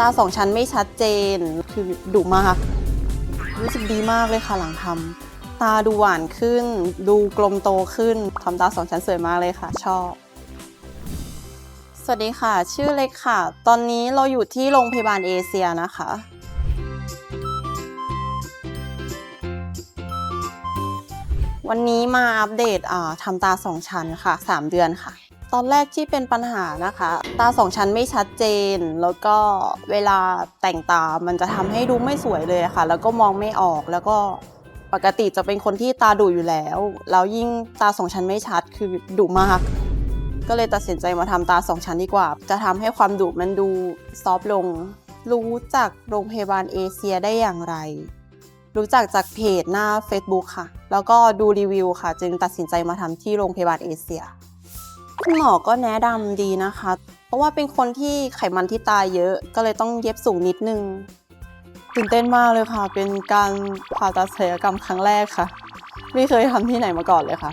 ตาสองชั้นไม่ชัดเจน คือดุมากรู้สึกดีมากเลยค่ะหลังทำตาดูหวานขึ้น ดูกลมโตขึ้นทำตาสองชั้นสวยมากเลยค่ะ ชอบ สวัสดีค่ะ ชื่อเล็กค่ะ ตอนนี้เราอยู่ที่โรงพยาบาลเอเชียนะคะวันนี้มาอัปเดตทำตาสองชั้นค่ะ 3 เดือนค่ะ ตอนแรกที่เป็นปัญหานะคะ ตาสองชั้นไม่ชัดเจน แล้วก็เวลาแต่งตามันจะทำให้ดูไม่สวยเลยค่ะ แล้วก็มองไม่ออกแล้วก็ปกติจะเป็นคนที่ตาดุอยู่แล้ว แล้วยิ่งตาสองชั้นไม่ชัดคือดุมาก ก็เลยตัดสินใจมาทำตาสองชั้นดีกว่า จะทำให้ความดุมันดูซอฟต์ลง รู้จักโรงพยาบาลเอเชียได้อย่างไร รู้จักจากเพจหน้า Facebook ค่ะ แล้วก็ดูรีวิวค่ะ จึงตัดสินใจมาทำที่โรงพยาบาลเอเชีย คุณหมอก็แนะนำดีนะคะ เพราะว่าเป็นคนที่ไขมันที่ตายเยอะ ก็เลยต้องเย็บสูงนิดนึงตื่นเต้นมากเลยค่ะ เป็นการผ่าตัดศัลยกรรมครั้งแรกค่ะ ไม่เคยทำที่ไหนมาก่อนเลยค่ะ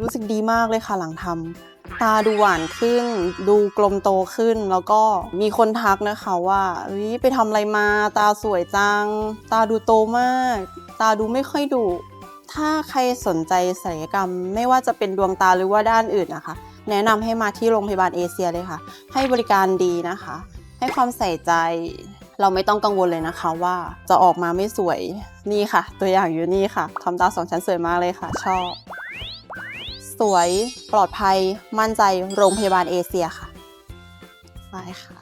รู้สึกดีมากเลยค่ะหลังทำตาดูหวานขึ้น ดูกลมโตขึ้น แล้วก็มีคนทักนะคะว่าเฮ้ยไปทำอะไรมา ตาสวยจัง ตาดูโตมาก ตาดูไม่ค่อยดุ ถ้าใครสนใจศัลยกรรม ไม่ว่าจะเป็นดวงตาหรือว่าด้านอื่นนะคะ แนะนำให้มาที่โรงพยาบาลเอเชียเลยค่ะ ให้บริการดีนะคะ ให้ความใส่ใจเราไม่ต้องกังวลเลยนะคะว่าจะออกมาไม่สวยนี่ค่ะ ตัวอย่างอยู่นี่ค่ะทำตาสองชั้นสวยมากเลยค่ะ ชอบ สวยปลอดภัยมั่นใจโรงพยาบาลเอเชียค่ะไปค่ะ